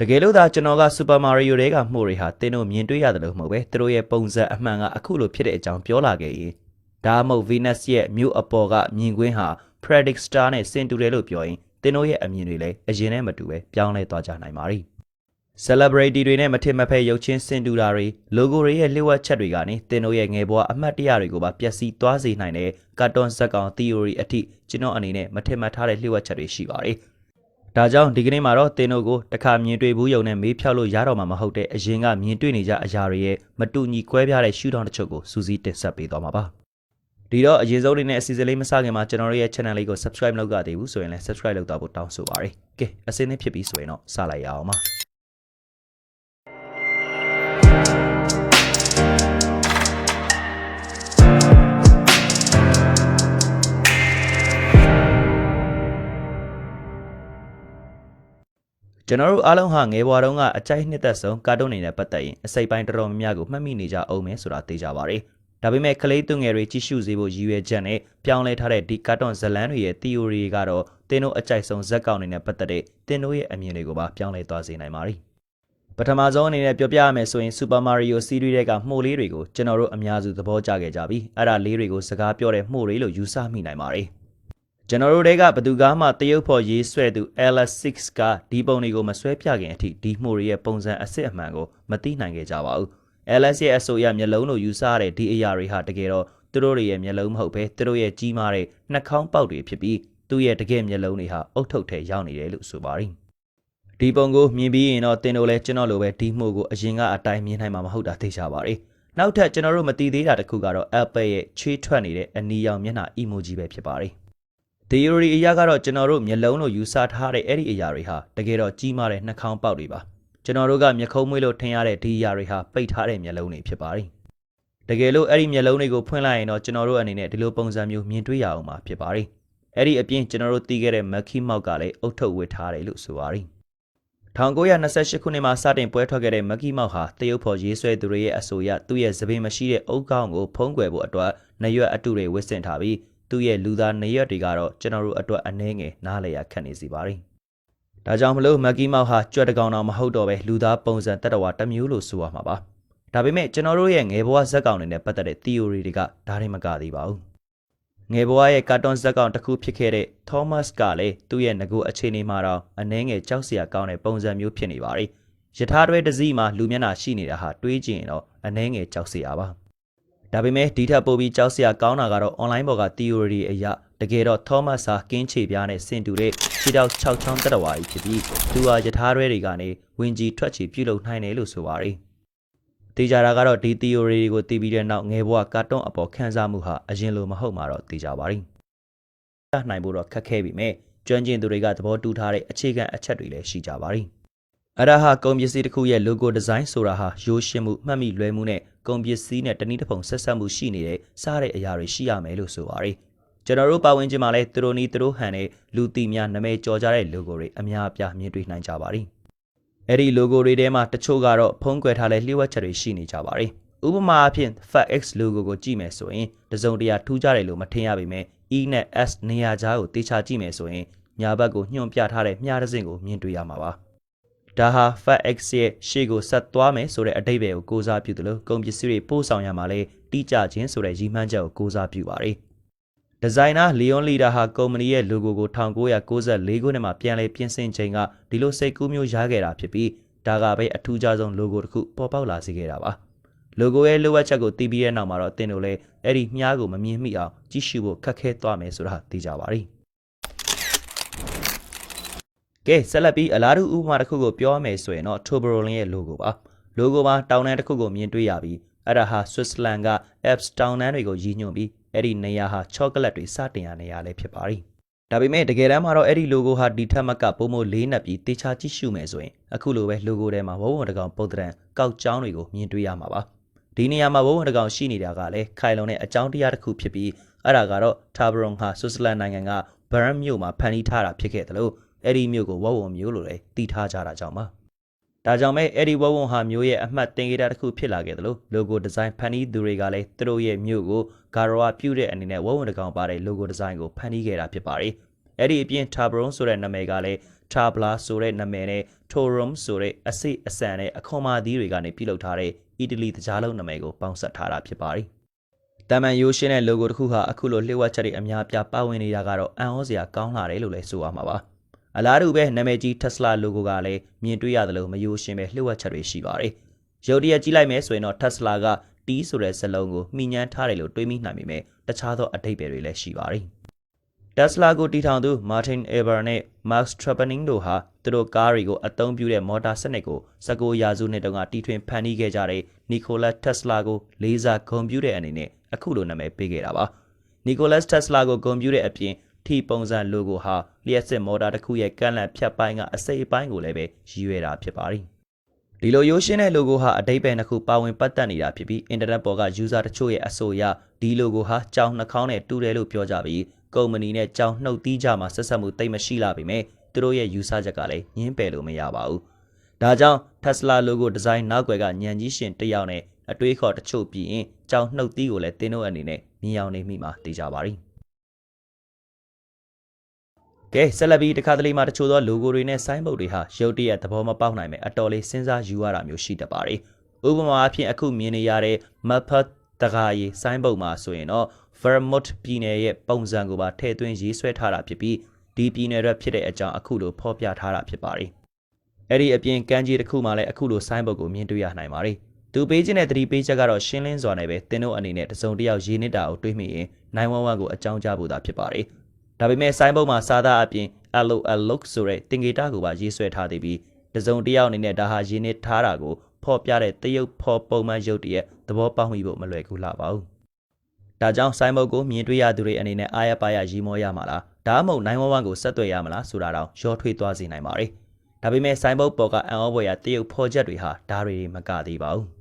တကယ်လို့သာကျွန်တော်ကစူပါမာရီယိုတွေကမှုတွေဟာတင်းတို့မြင်တွေ့ရတယ်လို့မဟုတ်ပဲသူတို့ရဲ့ပုံစံအမှန်ကအခုလိုဖြစ်တဲ့အကြောင်းပြောလာခဲ့ရင်ဒါမှမဟုတ် Venus ရဲ့မြို့အပေါ်ကမြင်ကွင်းဟာ Predict Star နဲ့ဆင်တူတယ်လို့ပြောရင်တင်းတို့ရဲ့အမြင်တွေလည်းအရင်နဲ့မတူပဲပြောင်းလဲသွားကြနိုင်ပါ ರಿ celebrity တွေနဲ့မထင်မဖဲရုပ်ချင်းစင်တူတာတွေ logo တွေရဲ့လျှို့ဝှက်ချက်တွေကနေတင်တို့ရဲ့ငယ်ဘဝအမှတ်တရတွေကိုပါပျက်စီးသွားစေနိုင်တဲ့ကာတွန်းဇက်ကောင် theory အထိကျွန်တော်အနေနဲ့မထင်မှတ်ထားတဲ့လျှို့ဝှက်ချက်တွေရှိပါတယ်။ ဒါကြောင့်ဒီကနေ့မှာတော့တင်တို့ကိုတစ်ခါမြင်တွေ့ဘူးယုံနဲ့မေးဖြောက်လို့ရတော့မှာမဟုတ်တဲ့အရင်ကမြင်တွေ့နေကြအရာတွေရဲ့မတူညီကွဲပြားတဲ့ရှုထောင့်တစ်ချို့ကိုစူးစီးတင်ဆက်ပေးသွားမှာပါ။ဒီတော့အရင်ဆုံးလေးနဲ့အစီအစဉ်လေးမစခင်မှာကျွန်တော်တို့ရဲ့ channel လေးကို subscribe လုပ်ကြသေးဘူးဆိုရင်လည်း subscribe လုပ်တော့ဖို့တောင်းဆိုပါရစေ။ကဲအစင်းသင်းဖြစ်ပြီဆိုရင်တော့စလိုက်ရအောင်ပါ။ ကျွန်တော်တို့အားလုံးဟာငယ်ဘဝတုန်းကအကြိုက်နှစ်သက်ဆုံးကာတွန်းတွေနဲ့ပတ်သက်ရင်အစိပ်ပိုင်းတော်တော်များများကိုမှတ်မိနေကြအောင်မယ်ဆိုတာသိကြပါရစေ။ဒါပေမဲ့ကလေးသူငယ်တွေကြည့်ရှုစေဖို့ရည်ရွယ်ချက်နဲ့ပြောင်းလဲထားတဲ့ဒီကာတွန်းဇတ်လန်းတွေရဲ့ theory ကတော့တင်းတို့အကြိုက်ဆုံးဇက်ကောင်တွေနဲ့ပတ်သက်တဲ့တင်းတို့ရဲ့အမြင်တွေကိုပါပြောင်းလဲသွားစေနိုင်ပါ ರಿ ။ပထမဆုံးအနေနဲ့ပြောပြရမယ်ဆိုရင် Super Mario Series တွေကမှုလေးတွေကိုကျွန်တော်တို့အများစုသဘောကျခဲ့ကြပြီ။အဲ့ဒါလေးတွေကိုစကားပြောတဲ့မှုတွေလို့ယူဆမိနိုင်ပါ ರಿ ။ ကျွန်တော်တို့တွေကဘသူကမှတရုတ်ဖော်ရေးဆွဲသူ LS6 ကဒီပုံတွေကိုမဆွဲပြခင်အထိဒီမှုတွေရဲ့ပုံစံအစ်စ်အမှန်ကိုမသိနိုင်ခဲ့ကြပါဘူး။ LS ရဲ့အဆိုအရမျက်လုံးလို့ယူဆရတဲ့ဒီအရာတွေဟာတကယ်တော့သူတို့တွေရဲ့မျက်လုံးမဟုတ်ပဲသူတို့ရဲ့ကြီးမားတဲ့နှာခေါင်းပေါက်တွေဖြစ်ပြီးသူ့ရဲ့တကယ်မျက်လုံးတွေဟာအုတ်ထုပ်ထဲရောက်နေတယ်လို့ဆိုပါရင်ဒီပုံကိုမြင်ပြီးရင်တော့တင်တို့လည်းကျွန်တော်လိုပဲဒီမှုကိုအရင်ကအတိုင်းမြင်နိုင်မှာမဟုတ်တာသိကြပါရစေ။နောက်ထပ်ကျွန်တော်တို့မသိသေးတာတစ်ခုကတော့ Apple ရဲ့ချွေးထွက်နေတဲ့အနီရောင်မျက်နှာ emoji ပဲဖြစ်ပါတယ်။ theory အရာကတော့ကျွန်တော်တို့မျက်လုံးလို့ယူဆထားတဲ့အဲ့ဒီအရာတွေဟာတကယ်တော့ကြီးမားတဲ့နှာခေါင်းပေါက်တွေပါကျွန်တော်တို့ကမျက်ခုံးမွေးလို့ထင်ရတဲ့ဒီအရာတွေဟာပိတ်ထားတဲ့မျက်လုံးတွေဖြစ်ပါတယ်တကယ်လို့အဲ့ဒီမျက်လုံးတွေကိုဖွင့်လိုက်ရင်တော့ကျွန်တော်တို့အနေနဲ့ဒီလိုပုံစံမျိုးမြင်တွေ့ရအောင်မှာဖြစ်ပါတယ်အဲ့ဒီအပြင်ကျွန်တော်တို့သိခဲ့တဲ့ Mackie Mouse ကလည်းအုတ်ထုတ်ဝစ်ထားတယ်လို့ဆိုပါတယ်1928ခုနှစ်မှာစတင်ပွဲထွက်ခဲ့တဲ့ Mackie Mouse ဟာတရုတ်ဖော်ရေးဆွဲသူတွေရဲ့အဆိုအရသူ့ရဲ့သပင်မရှိတဲ့အုတ်ကောင်းကိုဖုံးကွယ်ဖို့အတွက်နရွက်အတုတွေဝစ်ဆင်ထားပြီး သူ့ရဲ့လူသားနေရက်တွေကတော့ကျွန်တော်တို့အတွက်အနှဲငယ်နားလည်ရခက်နေစီပါတယ်။ဒါကြောင့်မလို့မက်ကီမောက်ဟာကြွက်တကောင်တော်မဟုတ်တော့ပဲလူသားပုံစံတက်တော်ဝါတစ်မျိုးလို့ဆိုရမှာပါ။ဒါပေမဲ့ကျွန်တော်တို့ရဲ့ငယ်ဘဝဇက်ကောင်တွေနဲ့ပတ်သက်တဲ့ theory တွေကဒါတွေမကသေးပါဘူး။ငယ်ဘဝရဲ့ကာတွန်းဇက်ကောင်တစ်ခုဖြစ်ခဲ့တဲ့ Thomas ကလည်းသူ့ရဲ့ငကိုအခြေအနေမှာတော့အနှဲငယ်ကြောက်စရာကောင်းတဲ့ပုံစံမျိုးဖြစ်နေပါတယ်။ယထာတွဲတစ်စီးမှာလူမျက်နှာရှိနေတာဟာတွေးကြည့်ရင်တော့အနှဲငယ်ကြောက်စရာပါ။ ဒါပေမဲ့ဒီထက်ပိုပြီးကြောက်စရာကောင်းတာကတော့ online ပေါ်က theory အရာတကယ်တော့ Thomas ဟာကင်းချေပြားနဲ့ဆင်တူတဲ့ခြေထောက်6ချောင်းတက်တော်ဝါကြီးဖြစ်ပြီးသူဟာယထာတွဲတွေကနေဝင်ကြီးထွက်ချီပြုလုပ်နိုင်တယ်လို့ဆိုပါတယ်။တေချာတာကတော့ဒီ theory တွေကိုသိပြီးတဲ့နောက်ငယ်ဘဝကာတွန်းအပေါ်ခန်းစားမှုဟာအရင်လိုမဟုတ်မှာတော့သိကြပါလိမ့်။နိုင်ဖို့တော့ခက်ခဲပြီမဲ့ကျွမ်းကျင်သူတွေကသဘောတူထားတဲ့အခြေခံအချက်တွေလည်းရှိကြပါလိမ့်။အရဟာကုန်ပစ္စည်းတစ်ခုရဲ့ logo design ဆိုတာဟာရိုးရှင်းမှုမှတ်မိလွယ်မှုနဲ့ ကုန်ပစ္စည်းနဲ့တနည်းတစ်ပုံဆက်ဆက်မှုရှိနေတဲ့စားတဲ့အရာတွေရှိရမယ်လို့ဆိုပါရယ်ကျွန်တော်တို့ပါဝင်ခြင်းမှာလဲသူတို့နီးသူတို့ဟန်တဲ့လူတီများနာမည်ကျော်ကြတဲ့ logo တွေအများအပြားမြင်တွေ့နိုင်ကြပါရယ်အဲ့ဒီ logo တွေထဲမှာတချို့ကတော့ဖုံးကွယ်ထားတဲ့လျှို့ဝှက်ချက်တွေရှိနေကြပါရယ်ဥပမာအဖြစ် FatX logo ကိုကြည့်မယ်ဆိုရင်တစုံတရာထူးခြားတယ်လို့မထင်ရပေမဲ့ E နဲ့ S နေရာကြားကိုတေချာကြည့်မယ်ဆိုရင်ညာဘက်ကိုညွှန်ပြထားတဲ့မြားတစ်စင်းကိုမြင်တွေ့ရမှာပါ ဒါဟာ FatX ရဲ့ရှေ့ကိုဆက်သွားမယ်ဆိုတဲ့အတိတ်ပဲကိုကိုးစားပြုတယ်လို့ကုန်ပစ္စည်းတွေပို့ဆောင်ရမှာလဲတိကျခြင်းဆိုတဲ့ရည်မှန်းချက်ကိုကိုးစားပြုပါတယ်။ဒီဇိုင်နာလီယွန်လီဒါဟာကုမ္ပဏီရဲ့ logo ကို1994ခုနှစ်မှာပြန်လည်ပြင်ဆင်ချိန်ကဒီလိုစိတ်ကူးမျိုးရခဲ့တာဖြစ်ပြီးဒါကပဲအထူးခြားဆုံး logo တစ်ခုပေါ်ပေါက်လာစေခဲ့တာပါ။ logo ရဲ့လိုအပ်ချက်ကိုသိပြီးတဲ့နောက်မှာတော့တင်တို့လည်းအဲ့ဒီမြားကိုမမြင်မိအောင်ကြည့်ရှုဖို့ခက်ခဲသွားမယ်ဆိုတာသိကြပါလိမ့်။ ကဲဆက်လက်ပြီးအလားတူဥပမာတစ်ခုကိုပြောရမယ်ဆိုရင်တော့ Toblerone ရဲ့ logo ပါ logo မှာတောင်တန်းတစ်ခုကိုမြင်တွေ့ရပြီးအဲ့ဒါဟာ Switzerland က Alps တောင်တန်းတွေကိုရည်ညွှန်းပြီးအဲ့ဒီနေရာဟာချောကလက်တွေစတင်ရနေရာလည်းဖြစ်ပါရီဒါပေမဲ့တကယ်တမ်းမှာတော့အဲ့ဒီ logo ဟာဒီထက်မကပုံမလေးနက်ပြီးတေချာကြည့်ရှုမယ်ဆိုရင်အခုလိုပဲ logo ထဲမှာဝုံဝံတကောင်ပုံတံကောက်ကြောင်းတွေကိုမြင်တွေ့ရမှာပါဒီနေရာမှာဝုံဝံတကောင်ရှိနေတာကလည်းခိုင်လုံတဲ့အကြောင်းတရားတစ်ခုဖြစ်ပြီးအဲ့ဒါကတော့ Tabaron ဟာ Switzerland နိုင်ငံက Bern မြို့မှာဖန်တီးထားတာဖြစ်ခဲ့တယ်လို့ အဲ့ဒီမြို့ကိုဝဝုံမြို့လို့လည်းတည်ထားကြတာကြောင့်ပါဒါကြောင့်ပဲအဲ့ဒီဝဝုံဟာမျိုးရဲ့အမှတ်သင်္ကေတတစ်ခုဖြစ်လာခဲ့တယ်လို့ logo design ဖန်တီးသူတွေကလည်းသူတို့ရဲ့မျိုးကိုဂါရဝပြုတဲ့အနေနဲ့ဝဝုံတစ်ကောင်ပါတဲ့ logo design ကိုဖန်တီးခဲ့တာဖြစ်ပါတယ်။အဲ့ဒီအပြင် Tabron ဆိုတဲ့နာမည်ကလည်း Tabla ဆိုတဲ့နာမည်နဲ့ Torum ဆိုတဲ့အစိအစံနဲ့အခွန်မာသီးတွေကနေပြုလုပ်ထားတဲ့အီတလီတကြားလုံးနာမည်ကိုပေါင်းစပ်ထားတာဖြစ်ပါတယ်။တမန်ရိုးရှင်းတဲ့ logo တစ်ခုဟာအခုလိုလျှို့ဝှက်ချက်တွေအများပြားပါဝင်နေတာကတော့အံ့ဩစရာကောင်းလာတယ်လို့လည်းဆိုရမှာပါ။ အလားတူပဲနာမည်ကြီး Tesla logo ကလည်းမြင်တွေ့ရသလိုမယိုးရှင်းပဲလျှို့ဝှက်ချက်တွေရှိပါတယ်။ရုပ်တရက်ကြည့်လိုက်မယ်ဆိုရင်တော့ Tesla က T ဆိုတဲ့စလုံးကိုမှီညမ်းထားတယ်လို့တွေးမိနိုင်ပေမဲ့တခြားသောအဓိပ္ပာယ်တွေလည်းရှိပါတယ်။ Tesla ကိုတည်ထောင်သူ Martin Eber နဲ့ Max Trepanning တို့ဟာသူတို့ကားတွေကိုအသုံးပြုတဲ့မော်တာစနစ်ကို19ရာစုနှစ်တုန်းကတီထွင်ဖန်တီးခဲ့ကြတဲ့ Nikola Tesla ကိုလေးစားဂုဏ်ပြုတဲ့အနေနဲ့အခုလိုနာမည်ပေးခဲ့တာပါ။ Nikola Tesla ကိုဂုဏ်ပြုတဲ့အပြင် ထီပုံစံ logo ဟာလျှက်စစ်မော်တာတစ်ခုရဲ့ကန့်လန့်ဖြတ်ပိုင်းကအစိပ်အပိုင်းကိုလည်းပဲရည်ရွယ်တာဖြစ်ပါတယ်။ဒီလိုရိုးရှင်းတဲ့ logo ဟာအတိတ်ပဲနှစ်ခုပါဝင်ပတ်သက်နေတာဖြစ်ပြီး internet ပေါ်က user တချို့ရဲ့အဆိုအရဒီ logo ဟာကြောင်နှာခေါင်းနဲ့တူတယ်လို့ပြောကြပြီးကုမ္ပဏီနဲ့ကြောင်နှုတ်သီးကြမှာဆက်ဆက်မှုတိတ်မရှိလာပေမဲ့သူတို့ရဲ့ယူဆချက်ကလည်းညင်းပယ်လို့မရပါဘူး။ဒါကြောင့် Tesla logo design နောက်ွယ်ကညံကြီးရှင်တစ်ယောက်နဲ့အတွေးခေါ်တချို့ပြီးရင်ကြောင်နှုတ်သီးကိုလည်းတင်းတို့အနေနဲ့မြင်အောင်နေမိမှာသိကြပါရီ။ ကဲဆက်လက်ပြီးတခါတလေမှာတချို့သော logo တွေနဲ့ sign board တွေဟာရုပ်တရက်သဘောမပေါက်နိုင်မဲ့အတော်လေးစဉ်းစားယူရတာမျိုးရှိတတ်ပါတယ်။ဥပမာအဖြစ်အခုမြင်နေရတဲ့ Muppet တကားရီ sign board မှာဆိုရင်တော့ Vermont ပြည်နယ်ရဲ့ပုံစံကိုပါထည့်သွင်းရေးဆွဲထားတာဖြစ်ပြီးဒီပြည်နယ်ရက်ဖြစ်တဲ့အကြောင်းအခုလိုဖော်ပြထားတာဖြစ်ပါတယ်။အဲ့ဒီအပြင်ကမ်းခြေတစ်ခုမှလည်းအခုလို sign board ကိုမြင်တွေ့ရနိုင်ပါတယ်။သူပေးခြင်းတဲ့သတိပေးချက်ကတော့ရှင်းလင်းစွာနဲ့ပဲတင်းတို့အနေနဲ့တစုံတစ်ယောက်ရေးနေတာကိုတွေးမိရင်911ကိုအကြောင်းကြားဖို့သာဖြစ်ပါတယ်။ ဒါပေမဲ့ sign board မှာစာသားအပြင် LOL look ဆိုတဲ့တင်ဂေတာကိုပါရေးဆွဲထားသေးပြီးတစုံတစ်ယောက်အနေနဲ့ဒါဟာရေးနေထားတာကိုဖော်ပြတဲ့တရုတ်ဖော်ပုံမှန်ရုပ်တရက်သဘောပေါက်မိဖို့မလွယ်ကူလာပါဘူး။ဒါကြောင့် sign board ကိုမြင်တွေ့ရသူတွေအနေနဲ့အားရပါရရီမောရမှာလား။ဒါမှမဟုတ်911ကိုဆက်သွယ်ရမလားဆိုတာတော့ရောထွေးသွားစေနိုင်ပါတယ်။ဒါပေမဲ့ sign board ပေါ်ကအံ့ဩဖွယ်ရာတရုတ်ဖော်ချက်တွေဟာဒါတွေမကသေးပါဘူး။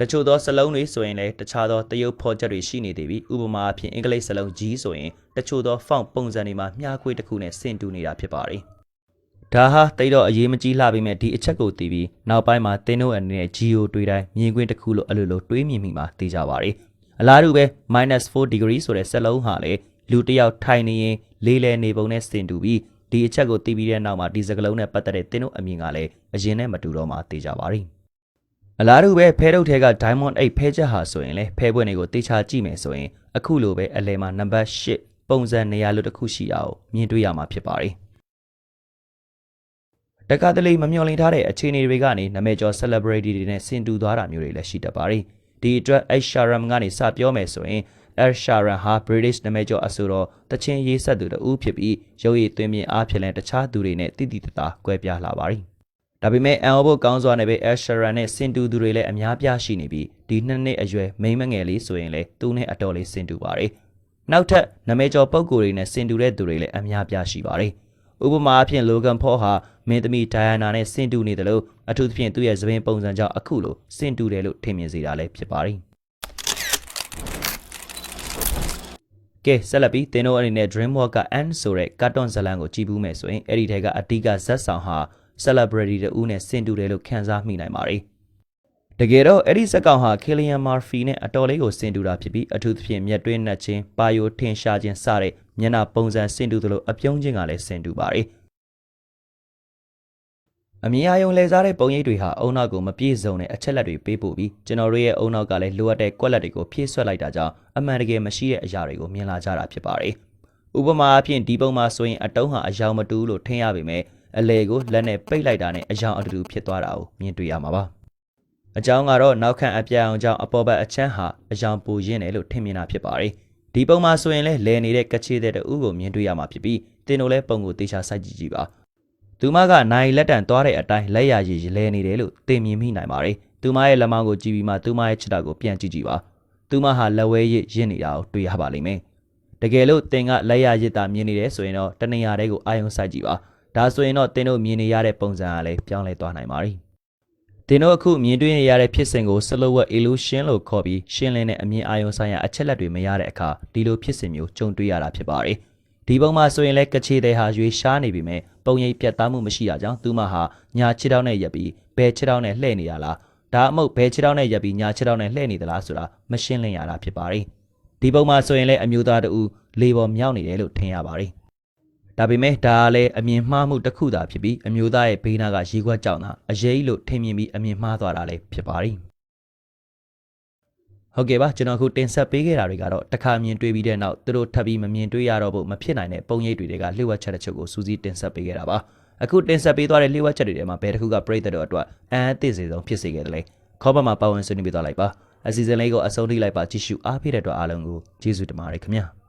တချို့သောစလုံးတွေဆိုရင်လည်းတခြားသောတရုတ်ဖော်ချက်တွေရှိနေသေးပြီးဥပမာအဖြစ်အင်္ဂလိပ်စလုံး G ဆိုရင်တချို့သော font ပုံစံတွေမှာမျှခွေတစ်ခုနဲ့ဆင်တူနေတာဖြစ်ပါတယ်။ဒါဟာတိတ်တော့အရေးမကြီးလှပေမဲ့ဒီအချက်ကိုသိပြီးနောက်ပိုင်းမှာသင်တို့အနေနဲ့ Geo တွေးတိုင်းမြင်ကွင်းတစ်ခုလို့အလိုလိုတွေးမြင်မိမှာသိကြပါရဲ့။အလားတူပဲ -4 degree ဆိုတဲ့စက်လုံးဟာလေလူတစ်ယောက်ထိုင်နေရင်လေးလဲနေပုံနဲ့ဆင်တူပြီးဒီအချက်ကိုသိပြီးတဲ့နောက်မှာဒီစကလုံးနဲ့ပတ်သက်တဲ့သင်တို့အမြင်ကလည်းအရင်နဲ့မတူတော့မှသိကြပါရဲ့။ အလားတူပဲဖဲထုတ်ထဲက Diamond 8ဖဲချက်ဟာဆိုရင်လေဖဲပွင့်တွေကိုတေချာကြည့်မယ်ဆိုရင်အခုလိုပဲအလဲမှာနံပါတ်8ပုံစံနေရာလို့တစ်ခုရှိတာကိုမြင်တွေ့ရမှာဖြစ်ပါတယ်။တက္ကသိုလ်မမျှော်လင့်ထားတဲ့အခြေအနေတွေကနေနာမည်ကျော် celebrity တွေနဲ့ဆင်တူသွားတာမျိုးတွေလည်းရှိတတ်ပါတယ်။ဒီအတွက် Ed Sheeran ကနေစပြောမယ်ဆိုရင် Ed Sheeran ဟာ British နာမည်ကျော်အဆိုတော်တချင်းရေးဆက်သူတဦးဖြစ်ပြီးရုပ်ရည်သွင်းမြင်အားဖြင့်လည်းတခြားသူတွေနဲ့တိတိတသားကွဲပြားလာပါတယ်။ ဒါပေမဲ့အန်အော်ဘုတ်ကောင်းစွာနဲ့ပဲ Ed Sheeran နဲ့ဆင်တူသူတွေလည်းအများပြားရှိနေပြီးဒီနှစ်နှစ်အရွယ်မိန်းမငယ်လေးဆိုရင်လည်းသူနဲ့အတော်လေးဆင်တူပါတယ်။နောက်ထပ်နာမည်ကျော်ပုဂ္ဂိုလ်တွေနဲ့ဆင်တူတဲ့သူတွေလည်းအများပြားရှိပါတယ်။ဥပမာအဖြစ် Logan Paul ဟာမင်းသမီး Diana နဲ့ဆင်တူနေတယ်လို့အထူးသဖြင့်သူ့ရဲ့သပင်ပုံစံကြောင့်အခုလိုဆင်တူတယ်လို့ထင်မြင်စေတာလည်းဖြစ်ပါတယ်။ကဲဆက်လက်ပြီးသင်တို့အနေနဲ့ Dreamwalk က N ဆိုတဲ့ကာတွန်းဇာတ်လမ်းကိုကြည့်ဘူးမယ်ဆိုရင်အဲ့ဒီထဲကအဓိကဇက်ဆောင်ဟာ celebrity တူနဲ့ဆင်တူတယ်လို့ခန်းစားမိနိုင်ပါတယ်။တကယ်တော့အဲ့ဒီဇက်ကောင်ဟာ Killian Murphy နဲ့အတော်လေးကိုဆင်တူတာဖြစ်ပြီးအထူးသဖြင့်မျက်တွင်းနှက်ချင်းပါယိုထင်ရှားခြင်းစတဲ့မျက်နှာပုံစံဆင်တူသလိုအပြုံးချင်းကလည်းဆင်တူပါတယ်။အမြင်အာရုံလဲစားတဲ့ပုံရိပ်တွေဟာအုံနောက်ကိုမပြည့်စုံတဲ့အချက်လက်တွေပေးပို့ပြီးကျွန်တော်တို့ရဲ့အုံနောက်ကလည်းလိုအပ်တဲ့ကွက်လက်တွေကိုဖြည့်ဆွက်လိုက်တာကြောင့်အမှန်တကယ်မရှိတဲ့အရာတွေကိုမြင်လာကြတာဖြစ်ပါတယ်။ဥပမာအဖြစ်ဒီပုံမှာဆိုရင်အတုံးဟာအယောင်မတူလို့ထင်ရပေမဲ့ အလေကိုလက်နဲ့ပိတ်လိုက်တာနဲ့အယောင်အတူတူဖြစ်သွားတာကိုမြင်တွေ့ရမှာပါ။အကြောင်းကတော့နောက်ခံအပြောင်ကြောင့်အပေါ်ဘက်အချမ်းဟာအယောင်ပူရင်းတယ်လို့ထင်မြင်တာဖြစ်ပါတယ်။ဒီပုံမှာဆိုရင်လည်းလဲနေတဲ့ကချေတဲ့တူကိုမြင်တွေ့ရမှာဖြစ်ပြီးတင်တို့လည်းပုံကိုတေချာစိုက်ကြည့်ကြည့်ပါ။သူမကနိုင်လက်တံသွားတဲ့အတိုင်းလက်ရရည်လဲနေတယ်လို့သိမြင်မိနိုင်ပါတယ်။သူမရဲ့လက်မောင်းကိုကြည့်ပြီးမှသူမရဲ့ခြေထောက်ကိုပြန်ကြည့်ကြည့်ပါ။သူမဟာလက်ဝဲရည်ရင့်နေတာကိုတွေ့ရပါလိမ့်မယ်။တကယ်လို့တင်ကလက်ရရည်တာမြင်နေတယ်ဆိုရင်တော့တနေရာတဲကိုအာယုံစိုက်ကြည့်ပါ။ ဒါဆိုရင်တော့တင်တို့မြင်နေရတဲ့ပုံစံကလည်းပြောင်းလဲသွားနိုင်ပါတယ်။တင်တို့အခုမြင်တွေ့နေရတဲ့ဖြစ်စဉ်ကို slow word illusion လို့ခေါ်ပြီးရှင်းလင်းတဲ့အမြင်အာရုံဆိုင်ရာအချက်လက်တွေမရတဲ့အခါဒီလိုဖြစ်စဉ်မျိုးကြုံတွေ့ရတာဖြစ်ပါတယ်။ဒီပုံမှာဆိုရင်လည်းကချေတဲ့ဟာရွေရှားနေပြီမဲ့ပုံရိပ်ပြတ်သားမှုမရှိတာကြောင့်သူမဟာညာခြေထောက်နဲ့ရက်ပြီးဘဲခြေထောက်နဲ့လှည့်နေရလားဒါအမဟုတ်ဘဲခြေထောက်နဲ့ရက်ပြီးညာခြေထောက်နဲ့လှည့်နေသလားဆိုတာမရှင်းလင်းရတာဖြစ်ပါတယ်ဒီပုံမှာဆိုရင်လည်းအမျိုးသားတူလေပေါ်မြောက်နေတယ်လို့ထင်ရပါတယ် ဒါပေမဲ့ဒါကလည်းအမြင်မှားမှုတစ်ခုသာဖြစ်ပြီးအမျိုးသားရဲ့ဘေးနားကရေခွက်ကြောင်သာအရေးလို့ထင်မြင်ပြီးအမြင်မှားသွားတာလည်းဖြစ်ပါတယ်ဟုတ်ကဲ့ပါကျွန်တော်အခုတင်ဆက်ပေးခဲ့တာတွေကတော့တစ်ခါမြင်တွေ့ပြီးတဲ့နောက်သူတို့ထပ်ပြီးမမြင်တွေ့ရတော့ဖို့မဖြစ်နိုင်တဲ့ပုံရိပ်တွေကလျှို့ဝှက်ချက်တစ်ချို့ကိုစူးစီးတင်ဆက်ပေးခဲ့တာပါအခုတင်ဆက်ပေးသွားတဲ့လျှို့ဝှက်ချက်တွေထဲမှာဘယ်တစ်ခုကပြိသက်တို့အတွက်အံ့အသင့်စေဆုံးဖြစ်စေခဲ့တယ်လဲခေါ်ပါမှာပါဝင်ဆွေးနွေးပေးသွားလိုက်ပါအစီအစဉ်လေးကိုအဆုံးထိလိုက်ပါကြည့်ရှုအားပေးတဲ့အတွက်အားလုံးကိုကျေးဇူးတင်ပါတယ်ခင်ဗျာ